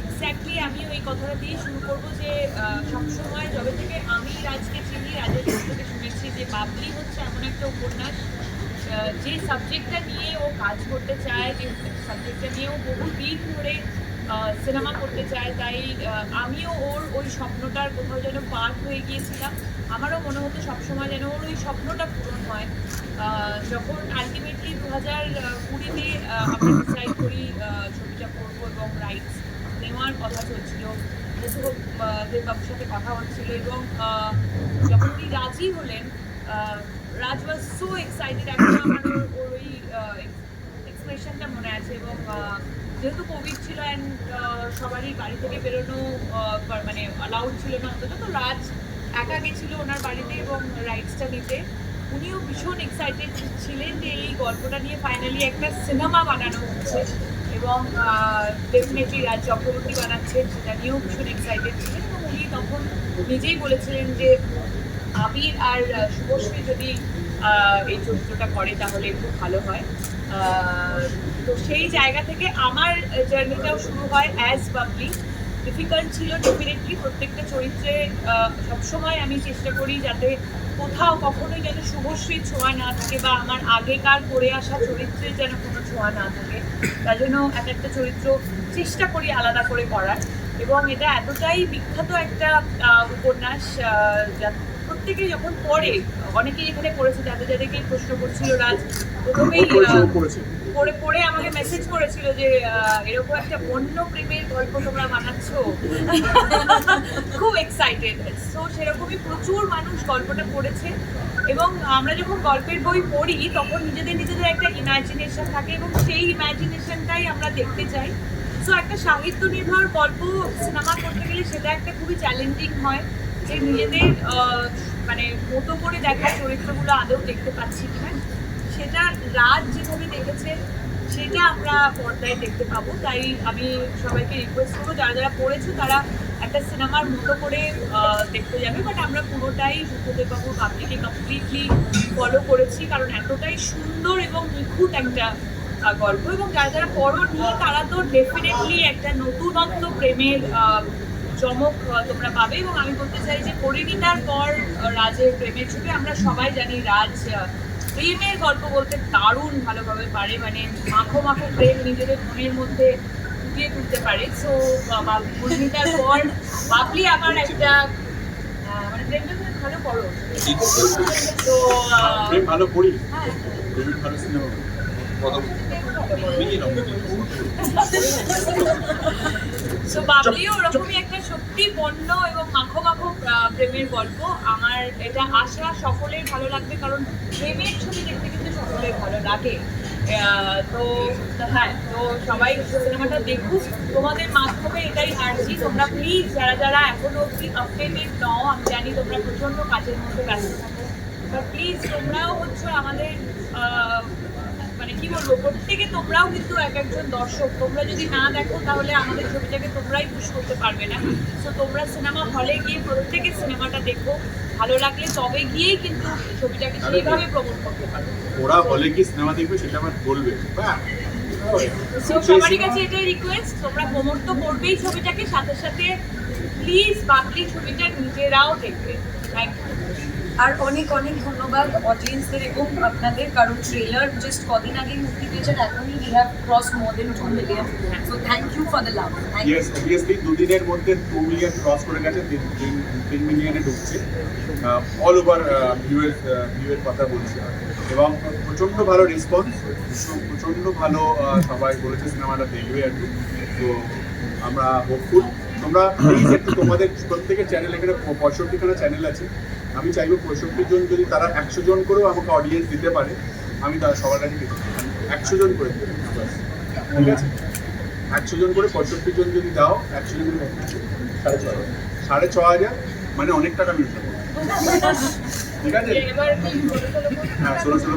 Exactly আমিও এই কথাটা দিয়ে শুরু করব যে সবসময় যবে থেকে আমি রাজকে চিনি, রাজের থেকে শুনেছি যে বাবলি হচ্ছে এমন একটা উপন্যাস যে সাবজেক্টটা নিয়ে ও কাজ করতে চায়, যে সাবজেক্টটা নিয়ে ও বহু দিন ধরে সিনেমা করতে চায়। তাই আমিও ওর ওই স্বপ্নটার কোথাও যেন পার্ট হয়ে গিয়েছিলাম। আমারও মনে হতো সবসময় যেন ওর ওই স্বপ্নটা পূরণ হয়। যখন আলটিমেটলি দু হাজার কুড়িতে আমরা ডিসাইড করি ছবিটা করব এবং রাইটস নেওয়ার কথা চলছিল। দেববাবুর সাথে কথা হচ্ছিল এবং যখন উনি রাজি হলেন রাজ ওয়াজ সো এক্সাইটেড এখন আমার ওর- ওই এক্সপ্রেশনটা মনে আছে এবং যেহেতু কোভিড ছিল অ্যান্ড সবারই বাড়ি থেকে বেরোনো মানে অ্যালাউড ছিল না অন্তত, তো রাজ একা গেছিল ওনার বাড়িতে এবং রাইটসটা নিতে। উনিও ভীষণ এক্সাইটেড ছিলেন যে এই গল্পটা নিয়ে ফাইনালি একটা সিনেমা বানানো হচ্ছে এবং ডেফিনেটলি রাজ চক্রবর্তী বানাচ্ছেন সেটা নিয়েও ভীষণ এক্সাইটেড ছিলেন এবং উনি তখন নিজেই বলেছিলেন যে আবির আর শুভশ্রী যদি এই চরিত্রটা করে তাহলে একটু ভালো হয়। তো সেই জায়গা থেকে আমার জার্নিটাও শুরু হয় অ্যাজ পাবলিক ডিফিকাল্ট ছিল ডেফিনেটলি প্রত্যেকটা চরিত্রে সবসময় আমি চেষ্টা করি যাতে কোথাও কখনোই যেন শুভশ্রীর ছোঁয়া না থাকে বা আমার আগেকার করে আসা চরিত্রের যেন কোনো ছোঁয়া না থাকে। তার জন্য এক একটা চরিত্র চেষ্টা করি আলাদা করে করার। এবং এটা এতটাই বিখ্যাত একটা উপন্যাস প্রত্যেকে যখন পড়ে অনেকেই এখানে পড়েছে যাদের যাদেরকে প্রশ্ন করছিল রাজ প্রথমেই পড়ে পড়ে আমাকে মেসেজ করেছিল যে এরকম একটা বন্য প্রেমের গল্প তোমরা বানাচ্ছ। খুব এক্সাইটেড সো সেরকমই প্রচুর মানুষ গল্পটা পড়েছে এবং আমরা যখন গল্পের বই পড়ি তখন নিজেদের নিজেদের একটা ইমাজিনেশন থাকে এবং সেই ইমাজিনেশনটাই আমরা দেখতে চাই। সো একটা সাহিত্য নির্ভর গল্প সিনেমা করতে গেলে সেটা একটা খুবই চ্যালেঞ্জিং হয়। যে নিজেদের মানে মতো করে দেখা চরিত্রগুলো আদৌ দেখতে পাচ্ছি কিনা, সেটা রাজ যেভাবে দেখেছে, সেটা আমরা পর্দায় দেখতে পাবো। তাই আমি সবাইকে রিকোয়েস্ট করব, যারা যারা পড়েছো তারা একটা সিনেমার মতো করে দেখতে যাবে। বাট আমরা পুরোটাই সুখদেব বাবু বাপলিকে কমপ্লিটলি ফলো করেছি, কারণ এতটাই সুন্দর এবং নিখুঁত একটা গল্প। এবং যারা যারা পড়োনি, তারা তো ডেফিনেটলি একটা নতুনত্ব প্রেমের চমক তোমরা পাবে এবং আমি বলতে চাই যে পরিণীতার পর রাজের প্রেমের ছবি আমরা সবাই জানি রাজ প্রেমের গল্প বলতে দারুণ ভালোভাবে পারে। মানে মাখো মাখো প্রেম নিজেদের মনের মধ্যে ফুটিয়ে তুলতে পারে। সো পরিণীতার পর বাবলি আমার একটা মানে প্রেমটা তুমি ভালো করো। তো ভালো পড়ি হ্যাঁ। ভালো সিনেমা। প্রেমের গল্প। আমার এটা আশা সকলের ভালো লাগবে, কারণ প্রেমের ছবি দেখতে কিন্তু সকলের ভালো লাগে। তো হ্যাঁ তো সবাই সিনেমাটা দেখুক। তোমাদের মাধ্যমে এটাই আর্জি তোমরা প্লিজ যারা যারা এখনও অব্দি আপডেটেড নও, আমি জানি তোমরা প্রচণ্ড কাজের মধ্যে ব্যস্ত থাকো। প্লিজ তোমরাও হচ্ছে আমাদের মানে কি বলব প্রত্যেকে তোমরাও কিন্তু এক একজন দর্শক। তোমরা যদি না দেখো তাহলে আমাদের ছবিটাকে তোমরাই পুশ করতে পারবে না। তো তোমরা সিনেমা হলে গিয়ে প্রত্যেকে সিনেমাটা দেখো। ভালো লাগলে তবে গিয়েই কিন্তু ছবিটাকে সেইভাবে প্রমোট করতে পারবে ওরা হলে কি সিনেমা দেখবে সেটা আমার বলবে। সবারই কাছে এটাই রিকোয়েস্ট তোমরা প্রমোট তো করবেই ছবিটাকে সাথে সাথে প্লিজ বাবলি ছবিটা নিজেরাও দেখবে। থ্যাংক ইউ আর অনেক অনেক ধন্যবাদ অডিয়েন্সদের এবং আপনাদের, কারণ ট্রেলার জাস্ট কদিন আগে মুক্তি পেয়েছেন, এখনই we have cross more than two million so thank you for the love yes obviously দুদিনের মধ্যে টু মিলিয়ন ক্রস করে গেছে, তিন মিলিয়নে ঢুকছে। অল ওভার ভিউয়ের ভিউয়ের কথা বলছি। এবং প্রচণ্ড ভালো রেসপন্স প্রচণ্ড ভালো সবাই বলেছে সিনেমাটা দেখবে আর কি। তো আমরা হোপফুল তোমরা প্লিজ একটু তোমাদের প্রত্যেকের চ্যানেল এখানে পঁয়ষট্টিখানা চ্যানেল আছে। আমি চাইব পঁয়ষট্টি জন যদি তারা একশো জন করেও আমাকে অডিয়েন্স দিতে পারে আমি তারা সবার কাছে একশো জন করে ঠিক আছে। একশো জন করে পঁয়ষট্টি জন যদি দাও একশো জন করে সাড়ে ছ হাজার। সাড়ে ছ হাজার মানে অনেক টাকা মিলতে ঠিক আছে? হ্যাঁ ষোলো ষোলো